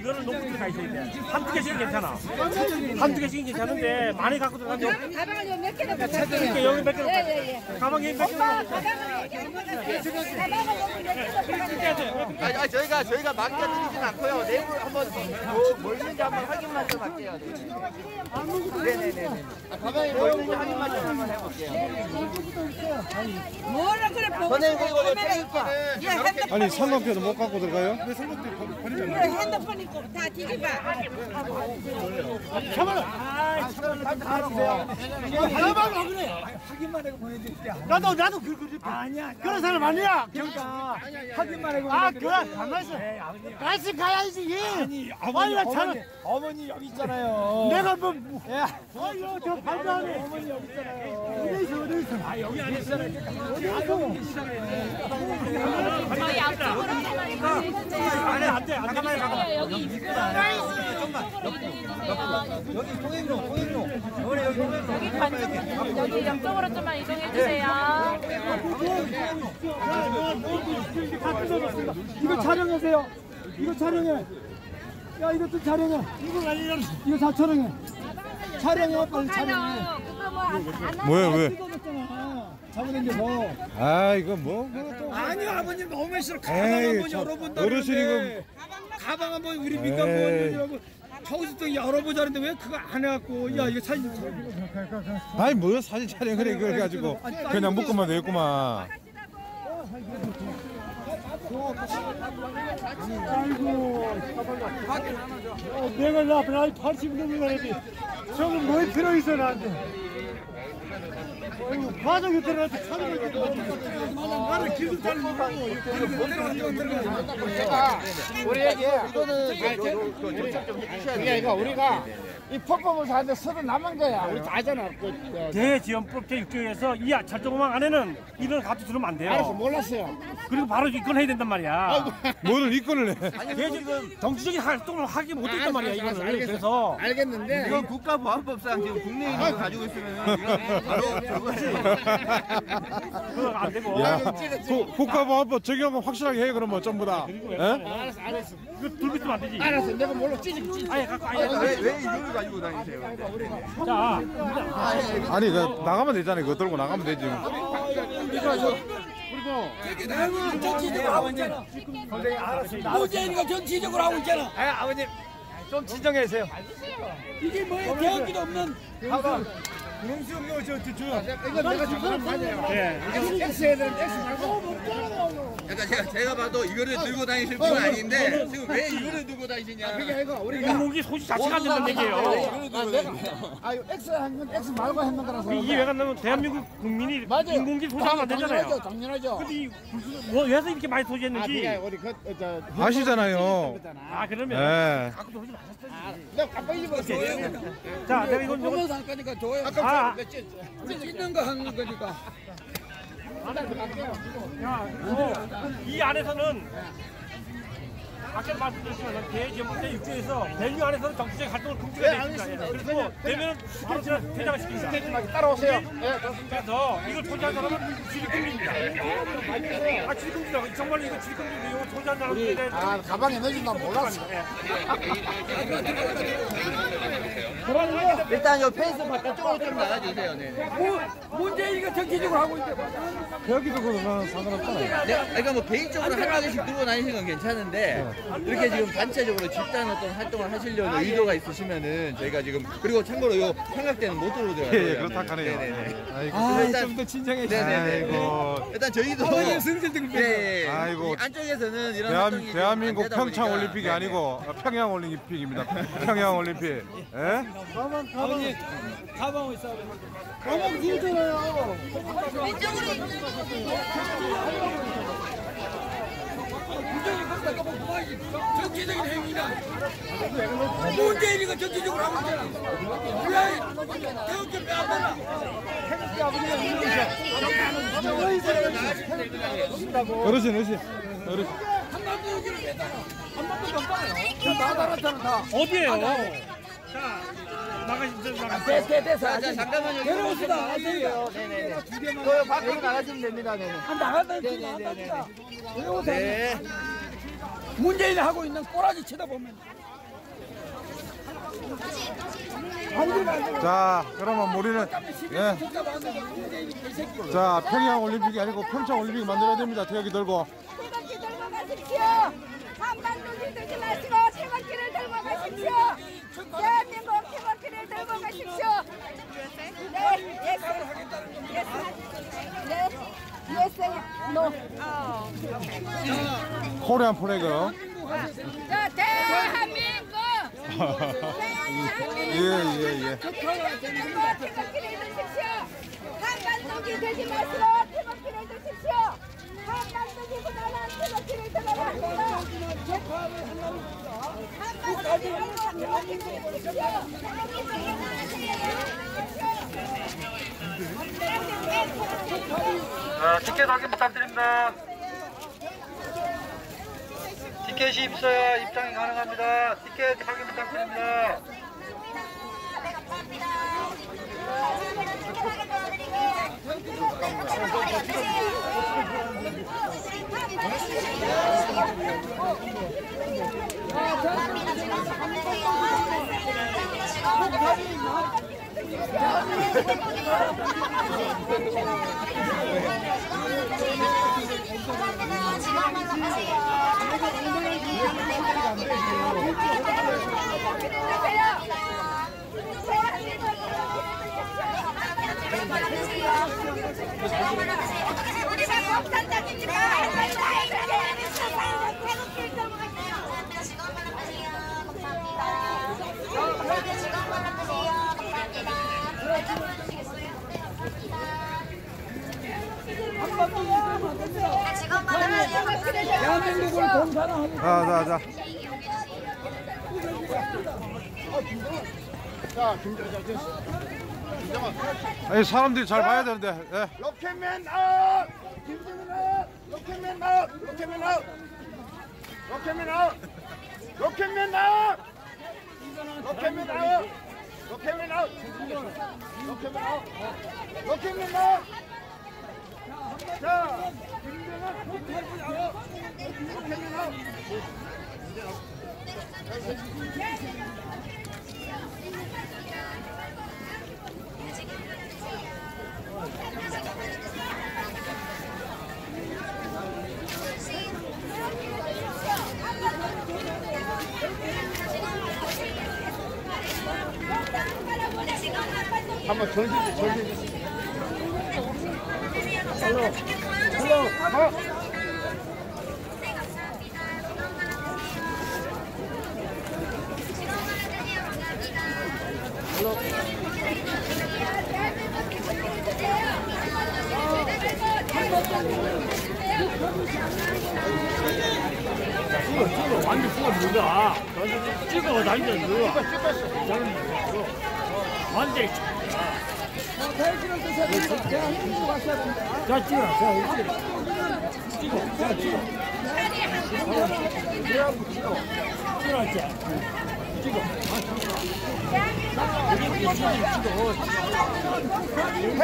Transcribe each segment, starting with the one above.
이거는 높은 데가 있어야 돼. 한두 개씩은 괜찮아. 한두 개씩은 괜찮은데 많이 갖고 들어가면 요- 가방을 몇 개나 이렇게 가져갈게요. 여기 몇 개로 예예예. 가방에 몇 개로 오빠 가방을 얘기 한번 할게요. 가방을 여기 몇 개나. 아니, 아니, 저희가 저희가 맡겨드리진 않고요. 내부 한번 뭐, 뭐 있는지 한번 확인만 좀 할게요. 네네네. 아, 가방에 뭐 있는지 확인만 좀 한번 해볼게요. 뭐라 그래 보고 요 카메라 있고. 예, 아니 삼각대도 못 갖고 들어가요? 그래, 핸드폰 있고 다 뒤집어. 가만 왜 그래? 확인만 하고 보내줄게. 나도 나도 그 그렇게 아니야. 그런 사람 아니야. 그러니까 확인만 하고. 아 그래 가만 있어. 같이 가야지. 아니 어머니 어머니, 어머니 여기 있잖아요. 내가 뭐. 뭐- 아유 저 발도 안 해. 어머니 여기 있잖아요. 어디 있어 어디 있어. 아 여기 안 있잖아요. 어디 있어. 안에 안 돼. 잠깐만요. 잠깐만. 여기 옆쪽으로 좀만 이동해 주세요. 다 뜯어졌습니다. 이거 촬영하세요. 이거 촬영해. 야 이것도 촬영해. 이거 아니야. 이거 다 촬영해. 촬영해 빨리 촬영해. 뭐안 뭐야 왜? 찍어줬잖아. 잘못생겨서. 아 이거 뭐 그것도 아니요 아버님 너무 싫어. 가방 에이, 한번 저 열어본다. 어르신이고. 가방 한번 우리 민간 에이. 보안이라고. 저기서 또 열어보자는데 왜 그거 안 해갖고 야 이거 사진 아니 뭐 사진 촬영을 해 그래 가지고 그냥 묶으면 되겠구만. 아이고 어, 내가 나 나이 80 넘는 거라지 저건 뭐 필요 있어 나한테 아이고 과정에 들어가서 카드를 이렇게 나를 길도 잘모고 이렇게 들어가서 들어가서 제가 우리에게 이거는. 그러니까 우리가 이 퍼포먼스 하는데 서로 남은 거야. 우리 다 하잖아. 그, 그, 대지원법 제6조에서 이 절도공항 안에는 이걸 갖다 주면 안 돼요. 알았어, 몰랐어요. 그리고 바로 입건해야 된단 말이야. 뭐를 입건을 해? 걔 지금 정치적인 활동을 하기 못했단 말이야 알았어, 이거를. 알겠어. 그래서 알겠는데. 이건 국가보안법상 지금 국내에 있는 거 가지고 있으면 이건 바로. 그거 안 되고. 야 국- 국가보안법 적용 확실하게 해 그러면 전부 다. 예? 알았어, 알았어. 이거 들고 있으면 안 되지. 알았어. 내가 몰라. 찌직, 찌직. 아예 갖고 아예. 왜, 왜 이걸 가 지고 다니세요? 자, 아니 그 나가면 되잖아. 그거 들고 나가면 되지. 정치적으로 하고 있잖아 문재인이가 정치적으로 하고 있잖아 아 아버님 좀 진정해주세요 이게 뭐야 대학기도 없는 영수증 저저 이거 내가 지금 맞아요. 예. X 해야 되는데 X 말고. 약간 제가, 제가 봐도 이거를 들고 다니실 분은 아닌데 지금 왜 이거를 들고 다니시냐? 그게 아니고 우리가. 인공기 소지 자체가 안 된다는 얘기예요. 아, 내가. 아, 이거 X 한건 X 말고 했는 거라서. 이게 왜 간다면 대한민국 국민이 맞아요. 인공기 소지하면 안 되잖아요. 당연하죠. 당연하죠. 근데 이 무슨 뭐 왜서 이렇게 많이 아, 소지했는지. 그게 우리 그, 어, 저. 아시잖아요. 아 그러면 예. 갖고 들어오지 마셨어요. 내가 깜빡 잊어버렸어. 자, 내가 이건 보면서 할 거니까 줘요 아, 우리 찍는 거 하는 거니까 이 안에서는 아까 말씀드렸지만 대지원법제 6조에서 대류 안에서는 정치적 활동을 금지가 되어 있습니다. 그래서 되면 제가 퇴장을 시킵니다. 따라오세요. 예, 그래서 이걸 소지한 사람은 지리금지입니다. 아 지리금지라고 정말로 이거 지리금지인데 이거 사람에 대해 아, 가방에 넣어준 난 몰랐어. 일단 요 펜스 바깥쪽으로 좀 나가주세요. 네. 문재인이가 정치적으로 하고 있는데 여기도 그러면 상관없잖아요. 네, 그러니까 뭐 개인적으로 한 가지씩 들고 다니시는 건 괜찮은데 이렇게 지금 단체적으로 집단 어떤 활동을 하시려는 의도가 있으시면은 저희가 지금 그리고 참고로 요 삼각대는 못 들어오더라고요. 예, 예, 그렇다 하네요. 네네네. 아이고. 아, 일단 좀더 진정해 네네네. 아이고. 일단 저희도 승질 등 네, 아이고. 이 안쪽에서는 이런 대한, 활동이 대한민국 평창. 올림픽이 네네. 아니고 평양 올림픽입니다. 평양 올림픽. 예? 가방 가방 가방 있어 가방 뒤잖아요. 문재인이 거기다 가방 뭐하지. 정치적인 행위다. 문재인이가 정치적으로 하고 있잖아 왜 대학교 빼안 받나? 어르신 어르신 어르신. 한반도 여기를 뺐다가 한반도 못 가요. 다 달았잖아 다 어디에요? 네, 네, 네, 자, 자, 잠깐만 여기 내려오시다. 좀 하세요. 네네네. 그 밖으로 나가시면 됩니다. 네. 한 나간다. 네, 네, 네, 나간다. 내려오세요. 네. 문재인이 하고 있는 꼬라지 쳐다보면. 자, 그러면 우리는 예. 자, 평양 올림픽이 아니고 평창 올림픽 만들어야 됩니다. 태극기 들고. 태극기 들고 가십시오. 한반도를 들지 마시고 태극기를 들고 가십시오. 대한민국 태극기를 들고 가십시오. 네, 예스. 예스. 네, 예스. 노. 코리안 플래그. 자, 대한민국. 예, 예, 예. 대한민국 태극기를 드십시오. 한반도기 되지 마시고 태극기를 드십시오. 한반도기보다는 태극기를 들어가 드십시오. 티켓 확인 부탁드립니다. 티켓이 있어야 입장이 가능합니다. 티켓 확인 부탁드립니다. 어떡하세 요? 어떡하세 요? 어디 살고 없단다 김치가 네, 직원 바람 켜세요. 감사합니다. 자, 자, 자. 자, 김 사람들이 잘 봐야 되는데. 예. 로켓맨 업! 김정은 업! 로켓맨 업! 로켓맨 업! 로켓맨 업! 로켓맨 업! Look him in out. Look him in out. Look him out. Look him in out. 자, 김대나 한번 전시 전시 헬로 헬로 어. 찍어 다니는 누가 안돼 자 찍어 자 찍어 자 찍어 찍어 찍어 찍어 해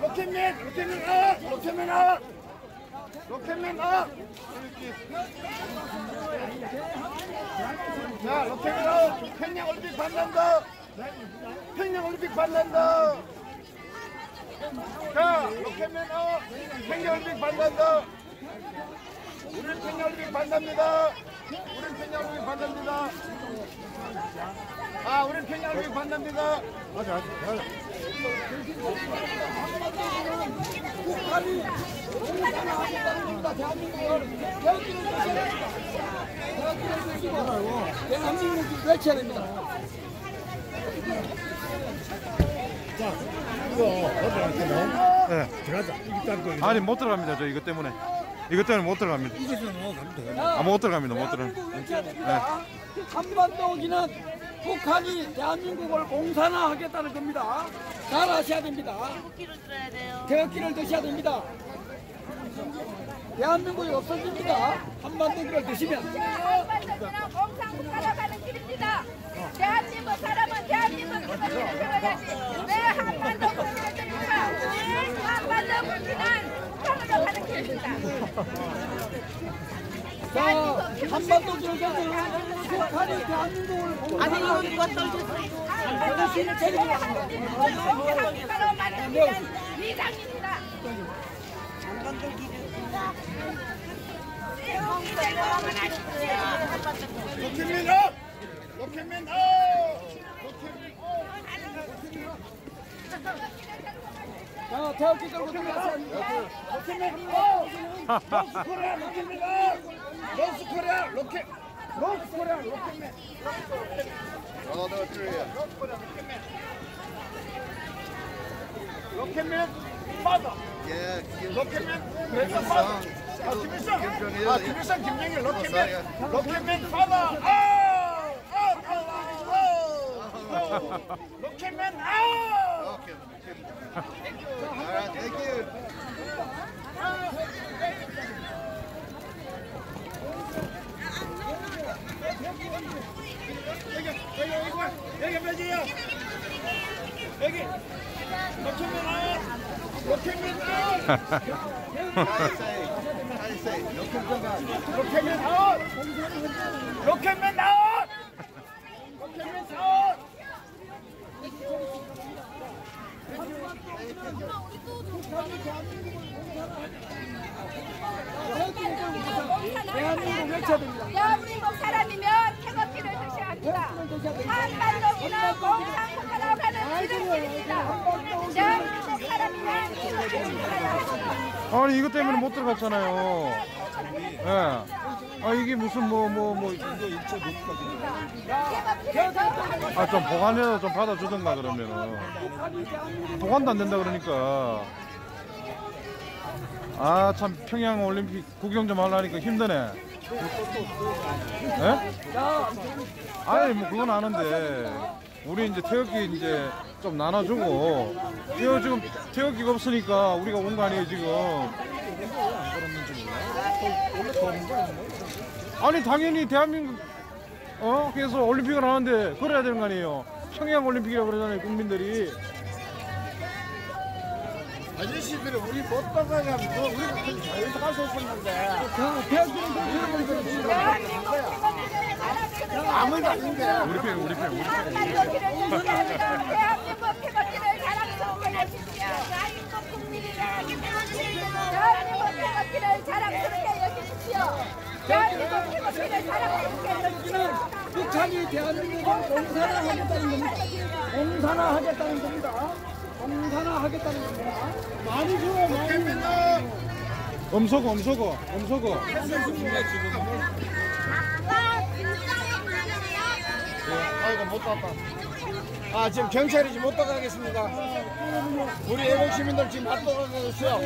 로켓맨 로켓맨 아 로켓맨 아 로켓맨 아웃! 자, 로켓맨 아웃! 평양 올림픽 반란다! 평양 올림픽 반란다! 자, 로켓맨 아웃! 평양 올림픽 반란다! 우리는 평양 올림픽 반답니다! 우리는 평양 올림픽 반답니다! 아, 우리 평양을 위해 관담대가 맞아, 맞아, 네. 맞아. 아니 못 들어갑니다. 저 이것 때문에. 이것 때문에 못 들어갑니다. 이것은 못 갑니다. 아, 못 들어갑니다. 한반도기는 북한이 대한민국을 공산화하겠다는 겁니다. 잘 아셔야 됩니다. 태극기를 드셔야 됩니다. 대한민국이 없어집니다. 한반도기를 드시면. 한반도는 공산국가로 가는 길입니다. 대한민국 사람은 대한민국 기본기를 들어야지. 왜 한반도 국민을 들입니까? 한반도 국민은 북한으로 가는 길입니다. 한반도 지역에서 북한이 대한민국을 아니 이거 누가 떨어졌어? 한반도를 제외하는 한국으로 만들기 위한 위장입니다. 로켓맨 업! 로켓맨 업! 자, 태극기 들고 들어가세요. 로켓맨 업! 노스 코리아 로켓맨 업! 노스 코리아 로켓 노스 코리아 로켓맨. 로켓맨 파더. 로켓맨 그래서 파더. 아 김일성. 아 김일성 김정일. 로켓맨 로켓맨 파더. 아우 로켓맨 아우 여기 여기 여기 몇이에요? 여기 로켓맨 아웃 로켓맨 아웃 로켓맨 아웃 로켓맨 아웃 로켓맨 아웃 대한민국 외쳐야 됩니다. 대한민국 사람이면 한반도기는 공산 국가로 가는 지름길입니다. 대한민국 사람이면 합니다. 아니 이것 때문에 못 들어갔잖아요. 예. 아 이게 무슨 뭐 뭐 뭐 아 좀 보관해서 좀 받아주던가 그러면은 보관도 안 된다 그러니까 아 참 평양 올림픽 구경 좀 하려니까 힘드네. 예? 아니 뭐 그건 아는데 우리 이제 태극기 이제 좀 나눠주고 이거 지금 태극기가 없으니까 우리가 온 거 아니에요 지금. 아니 당연히 대한민국 어 그래서 올림픽을 하는데 그래야 되는 거 아니에요. 평양 올림픽이라고 그러잖아요 국민들이. 아저씨들이 우리 못 따라가면 뭐 우리가 그 자유도 갈수 없었는데 좀 들어보세요. 대한민국 태극기를 자랑스럽게 아무도 아닌데 우리 편 우리 편 우리 편. 대한민국 태극기를 자랑스럽게 해주십시오. 대한민국 국민이라 대한민국 태극기를 자랑스럽게 여기십시오. 대한민국 태극기를 자랑스럽게 해주십시오. 북한이 대한민국을 공산화하겠다는 겁니다. 공산화하겠다는 겁니다. 공산화 하겠다는 겁니다. 많이 줘, 많이. 엄석어 엄석어 엄석어. 아이고 못 갔다 아 지금 경찰이 지금 못 따라가겠습니다 우리 애국 시민들 지금 못 따라가겠어요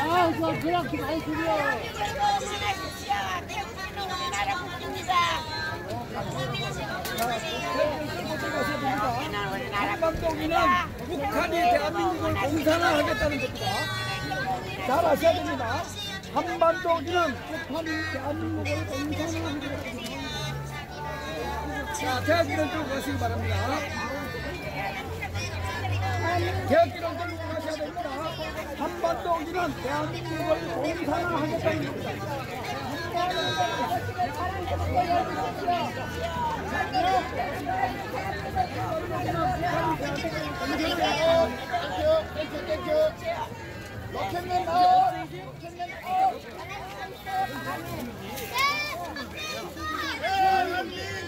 아, 저 그냥 많이 드려. 한반도기는 북한이 대한민국을 공산화하겠다는 겁니다. 잘 아셔야 됩니다. 한반도기는 북한이 대한민국을 공산화하겠다는 겁니다. 자, 대학기는 들고 가시기 바랍니다. 대학기는 들고 가셔야 됩니다. 한반도기는 대한민국을 공산화하겠다는 겁니다. 땡큐 땡큐 로켓맨 나와 로켓맨 나와 대한민국을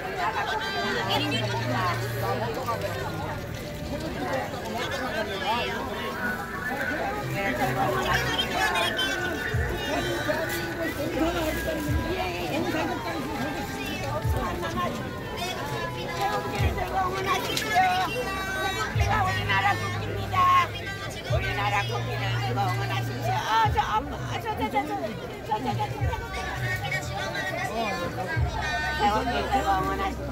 태극기를 들고 응원하십시오. 태극기가 우리나라 국기입니다. 우리나라 국기를 들고 응원하십시오. 어, 저, 엄마, 저, 저, 저, 저, 저, 저, 저, 저, 저, 태극기 들고 응원하십시오. 태극기 들고 응원하십시오. 대한민국을 태극기 들고 응원하십시오. 저저 앞에 어, 형님 나도 우리 친구한테 가더라고. 우리 대원님 응원하십시오.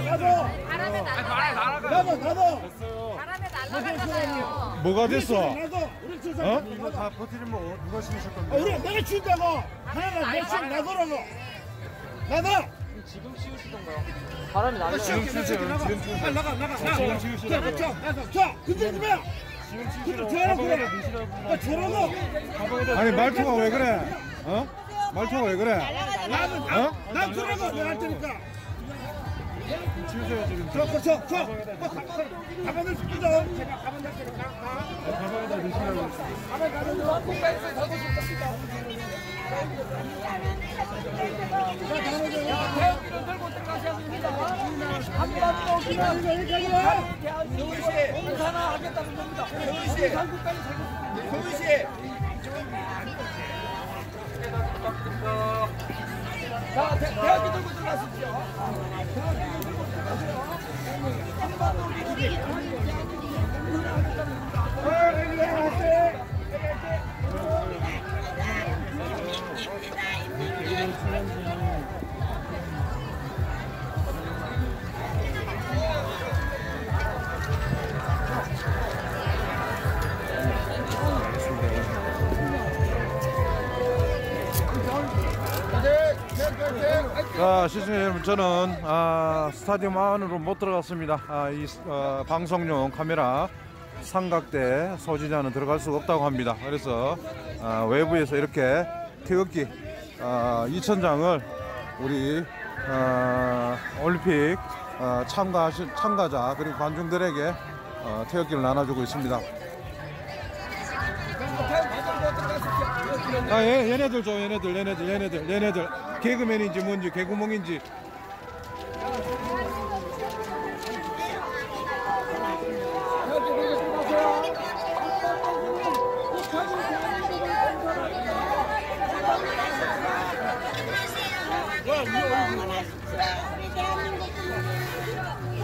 나도 나도 나도 어? 뭐가 됐어? 어? 이거 다 버티면 뭐 누가 신으실 건데? 아, 우리 내가 준다고. 하나 내신 나더라고. 나가. 지금 씌우시던가요? 바람이 나네. 지금 씌우세요. 지금 씌우세요. 아, 나가 나가. 지금 씌우시라고. 나가. 자, 근데 마. 지금 씌우시라고. 아, 저러고. 아니 말투가 왜 그래? 어? 말투가 왜 그래? 나는 어? 난 저러고 내가 할 테니까. 치우세요 지금. 저 그렇죠 저 가방을 끼죠 제가 가방 갈 테니까 가. 가방에다 넣으시라고. 가방 가서 국가에서 가고 싶습니다 태극기를 들고 들어가셔야 됩니다. 한반도 기간 대한민국을 공산화 하겠다는 겁니다. 공산국가를 세우겠습니다. 소은 씨. 자, 대, 대학교 들고 들어가십시오. 한반도 민주주의. Thank you. 자, 시청자 여러분, 저는 아, 스타디움 안으로 못 들어갔습니다. 아, 이 어, 방송용 카메라 삼각대 소지자는 들어갈 수가 없다고 합니다. 그래서 아, 외부에서 이렇게 태극기 아, 2,000장을 우리 어, 올림픽 어, 참가 참가자 그리고 관중들에게 어, 태극기를 나눠주고 있습니다. 아, 얘, 얘네들 줘, 얘네들, 얘네들, 얘네들, 얘네들. 개그맨인지 뭔지, 개구멍인지.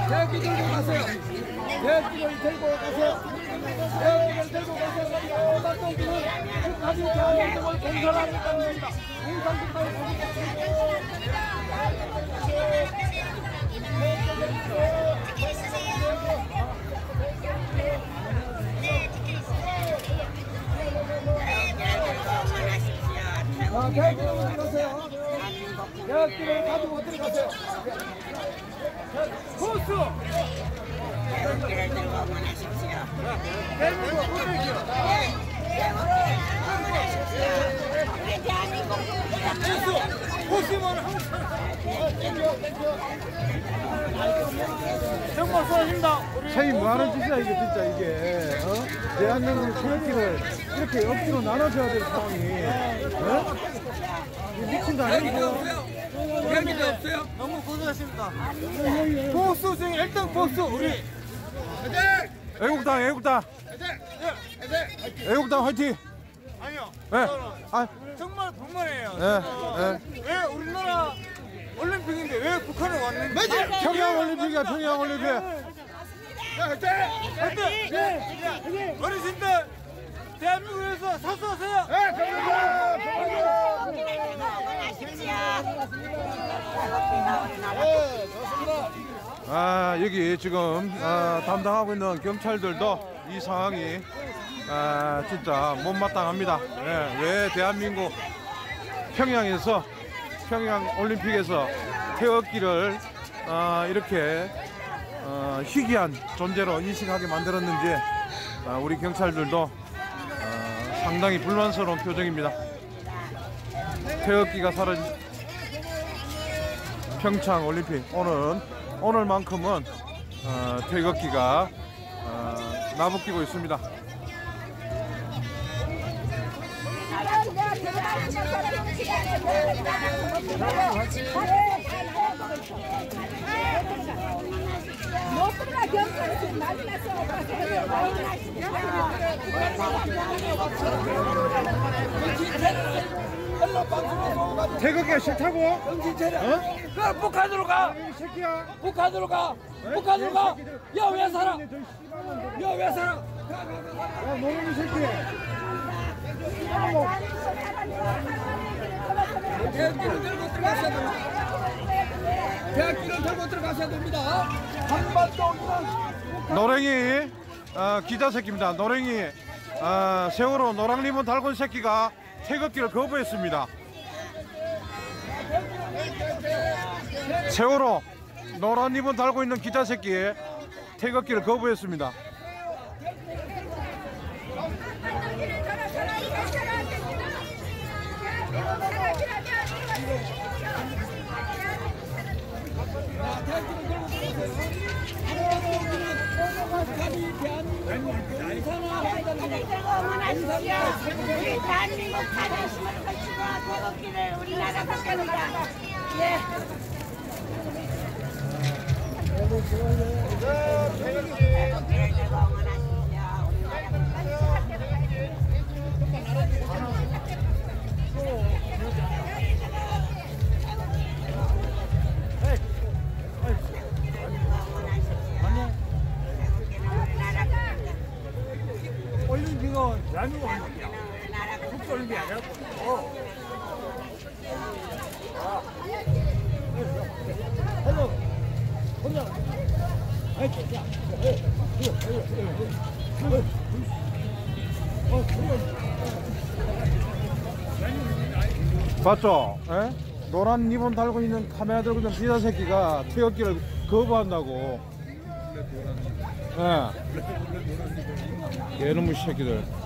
대학기 들고 가세요. 대학기를 들고 가세요. 대학생을 들고 가서 오박동기는 북한인 자원을 공사하겠다는 겁니다. 공산국가의 아, 대학교로 어디 가세요? 대학교로 가지고 어디 가세요? 코스! 대학교를 들고 원하십시오. 정말 수고하십니다. 차이 뭐 하는 짓이야, 이게 진짜 이게. 어? 대한민국 태극기를 이렇게 억지로 나눠줘야 될 상황이. 어? 이거 미친 거 아니고. 너무 고생하십니다. 코스 중에 1등 코스 우리 애국당, 애국당. 애국당 화이팅! 아니요. 예. 아, 정말 불만이에요. 예, 예. 왜 우리나라 올림픽인데 왜 북한에 왔는지. 평양 올림픽이야, 평양 올림픽. 네. 어르신들 대한민국에서 사수하세요. 아, 여기 지금 아, 담당하고 있는 경찰들도 이 상황이 아, 진짜 못마땅합니다. 예, 왜 대한민국 평양에서 평양 올림픽에서 태극기를 아, 이렇게 어, 희귀한 존재로 인식하게 만들었는지 아, 우리 경찰들도 어, 상당히 불만스러운 표정입니다. 태극기가 사라진 평창 올림픽 오늘 오늘만큼은 어, 태극기가 어, 나부끼고 있습니다. 태극기가 싫다고? 정신 차려. 어? 그 북한으로 가. 이 새끼야. 북한으로 가. 북한으로 가. 야 왜 살아? 야 왜 살아? 야, 너는 이 새끼. 대학기를 들고 들어가셔야 됩니다. 대학기를 들고 들어가셔야 됩니다. 한반도 노랭이 어, 기자 새끼입니다. 노랭이 어, 세월호 노랑 리본 달고 있는 새끼가 태극기를 거부했습니다. 세월호 노란 리본 달고 있는 기자 새끼 태극기를 거부했습니다. 우리 대한민국 자존심을 걸치고 태극기를 우리나라 국가입니다. 예. 태극기를 들고 응원하십시오. 우리나라 국가 올림픽은 대한민국 올림픽이야. 국제 올림픽이 아니라. 봤죠? 예? 노란 리본 달고 있는 카메라 들고 있는 기자 새끼가 태극기를 거부한다고. 예. 개놈의 새끼들.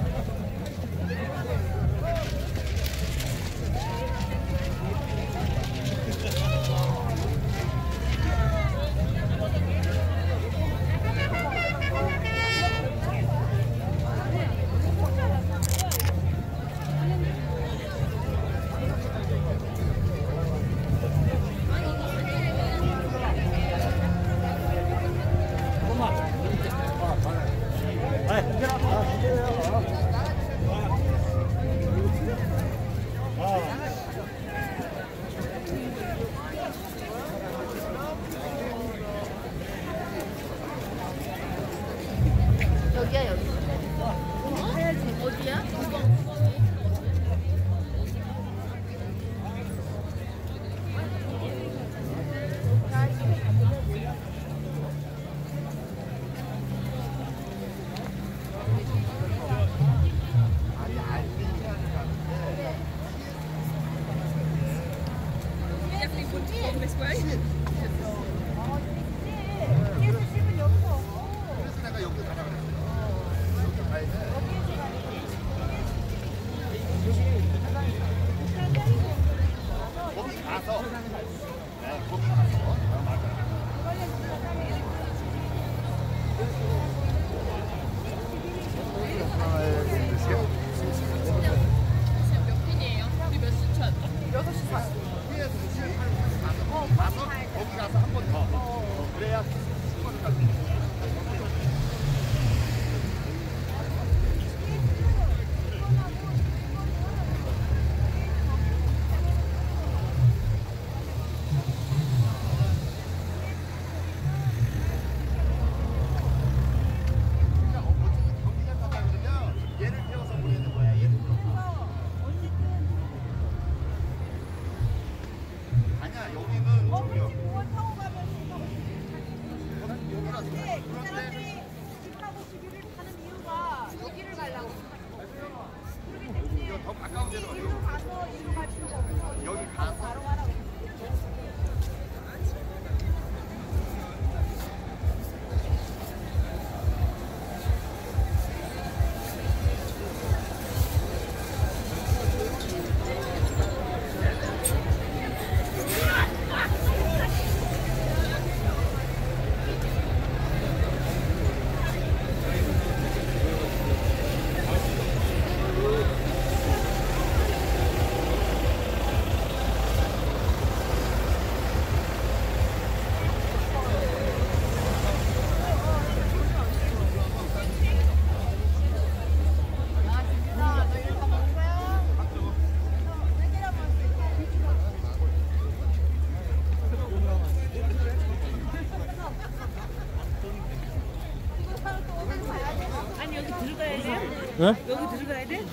예? 여기 들어가야 돼?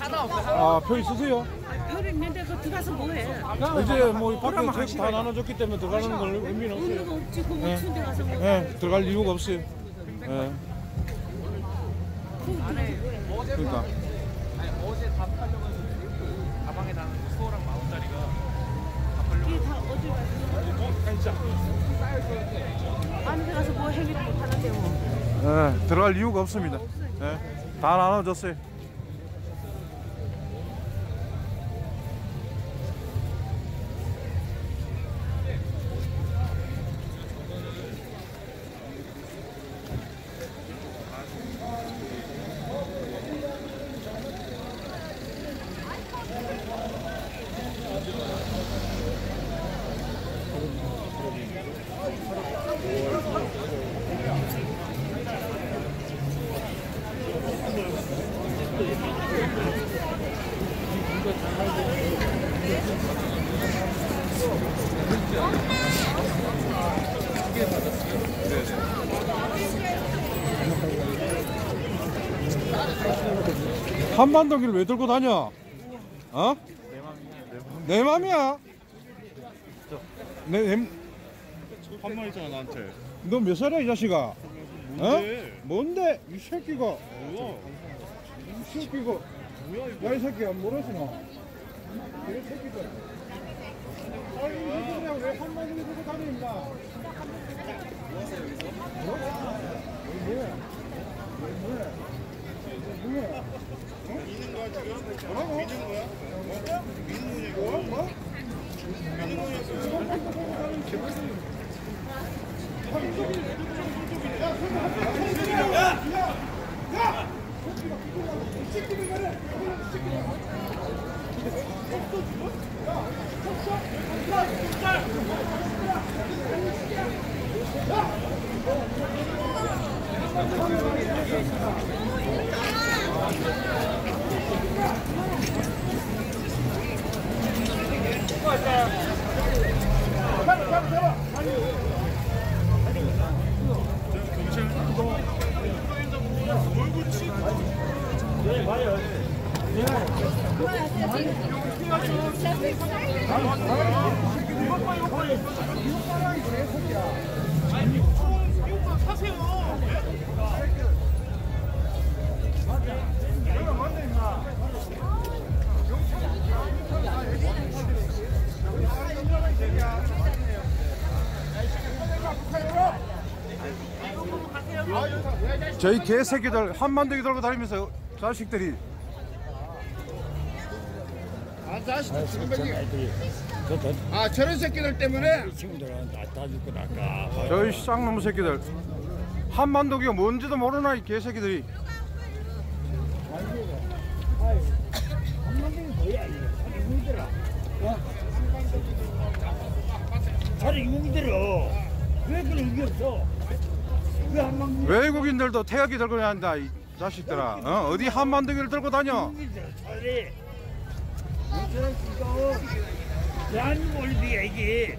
아, 표 있으세요? 여기 있는데 그 들어가서 뭐해? 이제 뭐 밖에 책다 나눠줬기 때문에 들어가는 걸 의미는 의미가 없어요. 없지. 그 예. 추운 데 가서 뭐. 예, 들어갈 이유가 없어요. 예. 그러니까. 이게 다 어디 가서. 안에 가서 뭐 행위를 못 하는데 뭐. 예, 들어갈 이유가 없습니다. 예, 다 나눠줬어요. 한반도기를 왜 들고 다녀? 어? 내 맘이야. 내 맘이야. 한말 있잖아 나한테. 너 몇 살이야 이 자식아? 뭔데? 어? 뭔데? 이 새끼가 뭐야? 이 새끼가 야이 새끼야 뭐라서 너? 이 새끼들 아이 이 새끼야 왜 한마디 들고 다 녀 임마 저희 개새끼들 한반도기 들고 다니면서 자식들이. 아 자식 지금 아 저런 새끼들 때문에? 저희 쌍놈 새끼들. 한반도기가 뭔지도 모르나 이 개새끼들이. 자리 이공들어. 왜 그런 의미 없어? 외국인들도 태극기 들고 다닌다 이 자식들아. 어? 어디 한반도기를 들고 다녀? 대한민국이 얘기